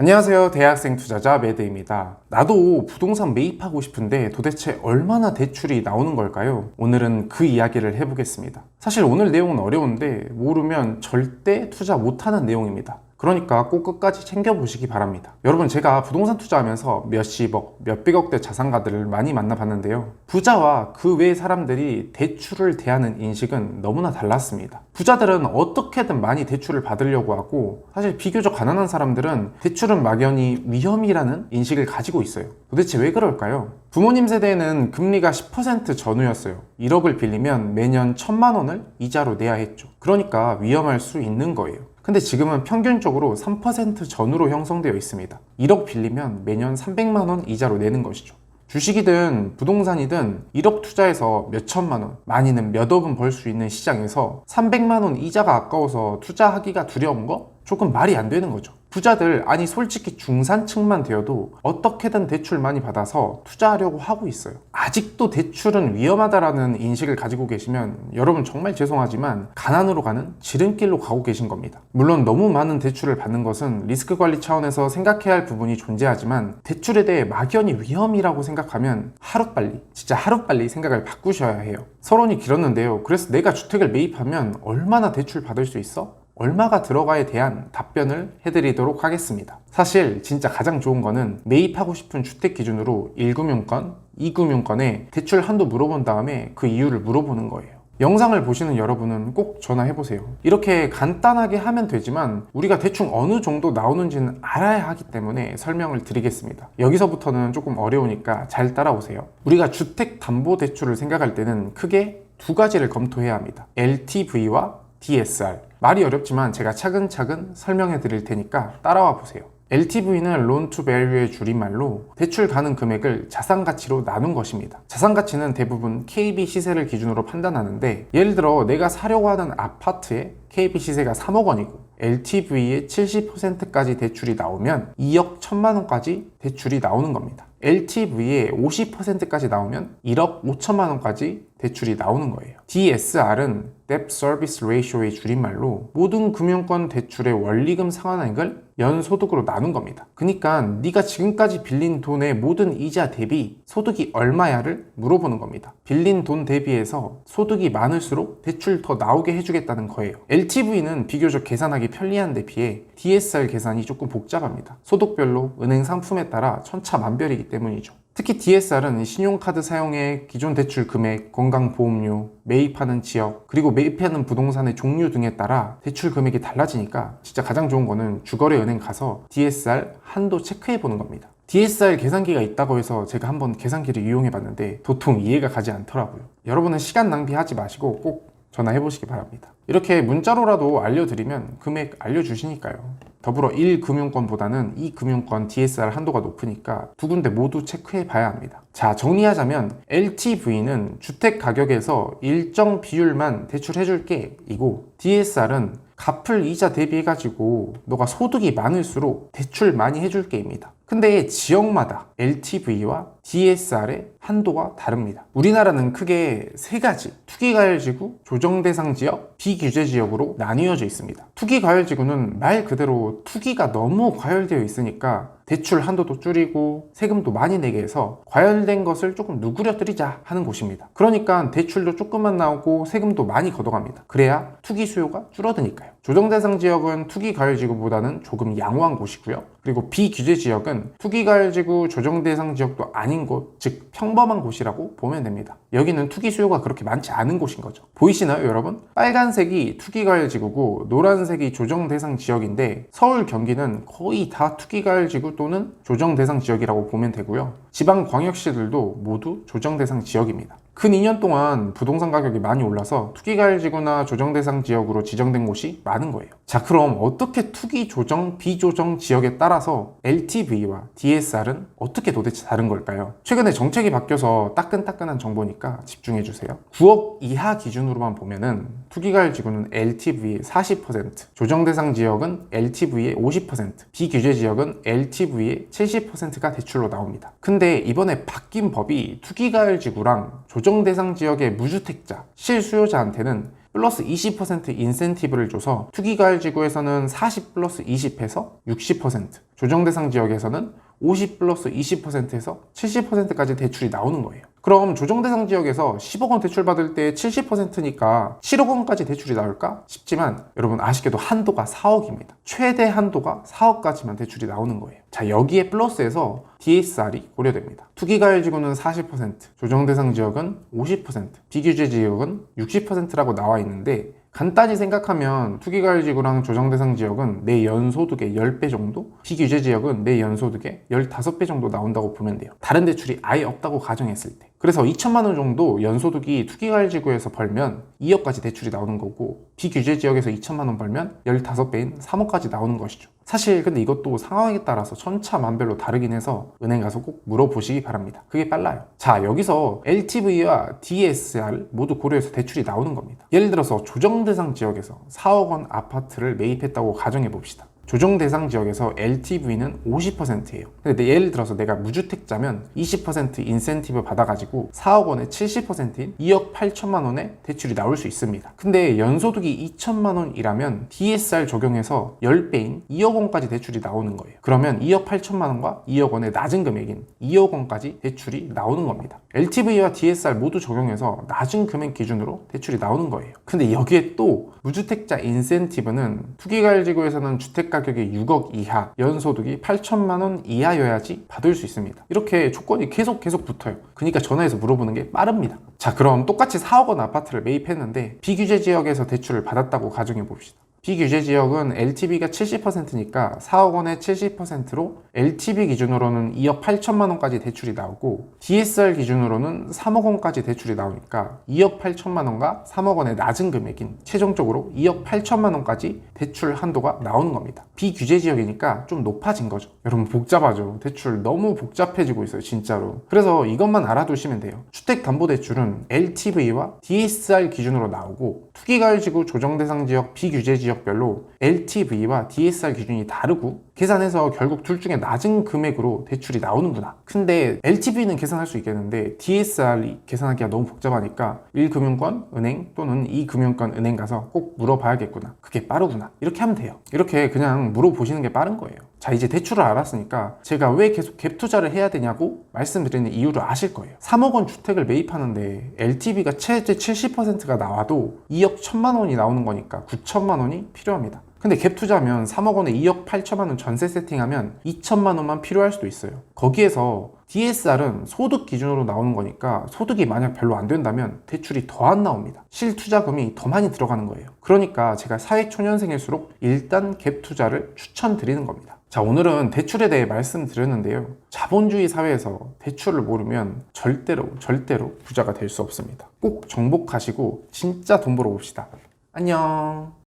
안녕하세요. 대학생 투자자 매드입니다. 나도 부동산 매입하고 싶은데 도대체 얼마나 대출이 나오는 걸까요? 오늘은 그 이야기를 해보겠습니다. 사실 오늘 내용은 어려운데 모르면 절대 투자 못하는 내용입니다. 그러니까 꼭 끝까지 챙겨보시기 바랍니다. 여러분, 제가 부동산 투자하면서 몇십억, 몇백억대 자산가들을 많이 만나봤는데요. 부자와 그외 사람들이 대출을 대하는 인식은 너무나 달랐습니다. 부자들은 어떻게든 많이 대출을 받으려고 하고, 사실 비교적 가난한 사람들은 대출은 막연히 위험이라는 인식을 가지고 있어요. 도대체 왜 그럴까요? 부모님 세대에는 금리가 10% 전후였어요. 1억을 빌리면 매년 1천만 원을 이자로 내야 했죠. 그러니까 위험할 수 있는 거예요. 근데 지금은 평균적으로 3% 전후로 형성되어 있습니다. 1억 빌리면 매년 300만 원 이자로 내는 것이죠. 주식이든 부동산이든 1억 투자해서 몇 천만 원, 많이는 몇 억은 벌 수 있는 시장에서 300만 원 이자가 아까워서 투자하기가 두려운 거? 조금 말이 안 되는 거죠. 부자들, 아니 솔직히 중산층만 되어도 어떻게든 대출 많이 받아서 투자하려고 하고 있어요. 아직도 대출은 위험하다라는 인식을 가지고 계시면 여러분 정말 죄송하지만 가난으로 가는 지름길로 가고 계신 겁니다. 물론 너무 많은 대출을 받는 것은 리스크 관리 차원에서 생각해야 할 부분이 존재하지만 대출에 대해 막연히 위험이라고 생각하면 하루빨리, 진짜 하루빨리 생각을 바꾸셔야 해요. 서론이 길었는데요. 그래서 내가 주택을 매입하면 얼마나 대출 받을 수 있어? 얼마가 들어가에 대한 답변을 해드리도록 하겠습니다. 사실 진짜 가장 좋은 거는 매입하고 싶은 주택 기준으로 1금융권, 2금융권에 대출 한도 물어본 다음에 그 이유를 물어보는 거예요. 영상을 보시는 여러분은 꼭 전화해보세요. 이렇게 간단하게 하면 되지만 우리가 대충 어느 정도 나오는지는 알아야 하기 때문에 설명을 드리겠습니다. 여기서부터는 조금 어려우니까 잘 따라오세요. 우리가 주택담보대출을 생각할 때는 크게 두 가지를 검토해야 합니다. LTV와 DSR. 말이 어렵지만 제가 차근차근 설명해 드릴 테니까 따라와 보세요. LTV는 Loan to Value의 줄임말로 대출 가능 금액을 자산 가치로 나눈 것입니다. 자산 가치는 대부분 KB 시세를 기준으로 판단하는데 예를 들어 내가 사려고 하는 아파트의 KB 시세가 3억 원이고 LTV의 70%까지 대출이 나오면 2억 1천만 원까지 대출이 나오는 겁니다. LTV의 50%까지 나오면 1억 5천만 원까지 대출이 나오는 거예요. DSR은 Debt Service Ratio의 줄임말로 모든 금융권 대출의 원리금 상환액을 연소득으로 나눈 겁니다. 그러니까 네가 지금까지 빌린 돈의 모든 이자 대비 소득이 얼마야를 물어보는 겁니다. 빌린 돈 대비해서 소득이 많을수록 대출 더 나오게 해주겠다는 거예요. LTV는 비교적 계산하기 편리한 데 비해 DSR 계산이 조금 복잡합니다. 소득별로 은행 상품에 따라 천차만별이기 때문이죠. 특히 DSR은 신용카드 사용액, 기존 대출 금액, 건강보험료, 매입하는 지역, 그리고 매입하는 부동산의 종류 등에 따라 대출 금액이 달라지니까 진짜 가장 좋은 거는 주거래 은행 가서 DSR 한도 체크해 보는 겁니다. DSR 계산기가 있다고 해서 제가 한번 계산기를 이용해 봤는데 도통 이해가 가지 않더라고요. 여러분은 시간 낭비하지 마시고 꼭 전화해 보시기 바랍니다. 이렇게 문자로라도 알려드리면 금액 알려주시니까요. 더불어 1금융권보다는 2금융권 DSR 한도가 높으니까 두 군데 모두 체크해 봐야 합니다. 자, 정리하자면 LTV는 주택 가격에서 일정 비율만 대출해 줄게 이고 DSR은 갚을 이자 대비해가지고 너가 소득이 많을수록 대출 많이 해줄 게입니다. 근데 지역마다 LTV와 DSR의 한도가 다릅니다. 우리나라는 크게 세 가지 투기과열지구, 조정 대상 지역, 비규제 지역으로 나뉘어져 있습니다. 투기과열지구는 말 그대로 투기가 너무 과열되어 있으니까 대출 한도도 줄이고 세금도 많이 내게 해서 과열된 것을 조금 누그려뜨리자 하는 곳입니다. 그러니까 대출도 조금만 나오고 세금도 많이 걷어갑니다. 그래야 투기 수요가 줄어드니까요. 조정 대상 지역은 투기과열지구보다는 조금 양호한 곳이고요. 그리고 비규제 지역은 투기과열지구 조정 대상 지역도 아닌 곳, 즉 평범한 곳이라고 보면 됩니다. 여기는 투기 수요가 그렇게 많지 않은 곳인 거죠. 보이시나요, 여러분? 빨간색이 투기과열지구고 노란색이 조정 대상 지역인데 서울, 경기는 거의 다 투기과열지구 또는 조정 대상 지역이라고 보면 되고요. 지방 광역시들도 모두 조정 대상 지역입니다. 근 2년 동안 부동산 가격이 많이 올라서 투기가열지구나 조정대상 지역으로 지정된 곳이 많은 거예요. 자, 그럼 어떻게 투기 조정, 비조정 지역에 따라서 LTV와 DSR은 어떻게 도대체 다른 걸까요? 최근에 정책이 바뀌어서 따끈따끈한 정보니까 집중해 주세요. 9억 이하 기준으로만 보면은 투기가열지구는 LTV의 40%, 조정대상 지역은 LTV의 50%, 비규제 지역은 LTV의 70%가 대출로 나옵니다. 근데 이번에 바뀐 법이 투기가열지구랑 조정 조정 대상 지역의 무주택자, 실수요자한테는 플러스 20% 인센티브를 줘서 투기가을 지구에서는 40 플러스 20에서 60%, 조정 대상 지역에서는 50 플러스 20%에서 70%까지 대출이 나오는 거예요. 그럼 조정 대상 지역에서 10억 원 대출 받을 때 70%니까 7억 원까지 대출이 나올까 싶지만 여러분 아쉽게도 한도가 4억입니다. 최대 한도가 4억까지만 대출이 나오는 거예요. 자 여기에 플러스해서 DSR이 고려됩니다. 투기가율 지구는 40%, 조정 대상 지역은 50%, 비규제 지역은 60%라고 나와 있는데 간단히 생각하면 투기가율 지구랑 조정 대상 지역은 내 연소득의 10배 정도, 비규제 지역은 내 연소득의 15배 정도 나온다고 보면 돼요. 다른 대출이 아예 없다고 가정했을 때. 그래서 2천만 원 정도 연소득이 투기가율 지구에서 벌면 2억까지 대출이 나오는 거고 비규제 지역에서 2천만 원 벌면 15배인 3억까지 나오는 것이죠. 사실 근데 이것도 상황에 따라서 천차만별로 다르긴 해서 은행 가서 꼭 물어보시기 바랍니다. 그게 빨라요. 자 여기서 LTV와 DSR 모두 고려해서 대출이 나오는 겁니다. 예를 들어서 조정 대상 지역에서 4억 원 아파트를 매입했다고 가정해 봅시다. 조정 대상 지역에서 LTV는 50%예요. 근데 내- 예를 들어서 내가 무주택자면 20% 인센티브 받아가지고 4억 원에 70%인 2억 8천만 원의 대출이 나올 수 있습니다. 근데 연소득이 2천만 원이라면 DSR 적용해서 10배인 2억 원까지 대출이 나오는 거예요. 그러면 2억 8천만 원과 2억 원의 낮은 금액인 2억 원까지 대출이 나오는 겁니다. LTV와 DSR 모두 적용해서 낮은 금액 기준으로 대출이 나오는 거예요. 근데 여기에 또 무주택자 인센티브는 투기가율지구에서는 주택 가 격이 6억 이하, 연소득이 8천만 원 이하여야지 받을 수 있습니다. 이렇게 조건이 계속 계속 붙어요. 그러니까 전화해서 물어보는 게 빠릅니다. 자, 그럼 똑같이 4억 원 아파트를 매입했는데 비규제 지역에서 대출을 받았다고 가정해 봅시다. 비규제 지역은 LTV가 70%니까 4억 원의 70%로 LTV 기준으로는 2억 8천만 원까지 대출이 나오고 DSR 기준으로는 3억 원까지 대출이 나오니까 2억 8천만 원과 3억 원의 낮은 금액인 최종적으로 2억 8천만 원까지 대출 한도가 나오는 겁니다. 비규제 지역이니까 좀 높아진 거죠. 여러분 복잡하죠. 대출 너무 복잡해지고 있어요, 진짜로. 그래서 이것만 알아두시면 돼요. 주택담보대출은 LTV와 DSR 기준으로 나오고 투기가율지구 조정대상 지역 비규제 지역 별로 LTV와 DSR 기준이 다르고 계산해서 결국 둘 중에 낮은 금액으로 대출이 나오는구나. 근데 LTV는 계산할 수 있겠는데 DSR이 계산하기가 너무 복잡하니까 1금융권 은행 또는 2금융권 은행 가서 꼭 물어봐야겠구나. 그게 빠르구나. 이렇게 하면 돼요. 이렇게 그냥 물어보시는 게 빠른 거예요. 자, 이제 대출을 알았으니까 제가 왜 계속 갭 투자를 해야 되냐고 말씀드리는 이유를 아실 거예요. 3억 원 주택을 매입하는데 LTV가 최대 70%가 나와도 2억 1천만 원이 나오는 거니까 9천만 원이 필요합니다. 근데 갭 투자면 3억 원에 2억 8천만 원 전세 세팅하면 2천만 원만 필요할 수도 있어요. 거기에서 DSR은 소득 기준으로 나오는 거니까 소득이 만약 별로 안 된다면 대출이 더 안 나옵니다. 실투자금이 더 많이 들어가는 거예요. 그러니까 제가 사회초년생일수록 일단 갭 투자를 추천드리는 겁니다. 자, 오늘은 대출에 대해 말씀드렸는데요. 자본주의 사회에서 대출을 모르면 절대로, 절대로 부자가 될 수 없습니다. 꼭 정복하시고 진짜 돈 벌어 봅시다. 안녕.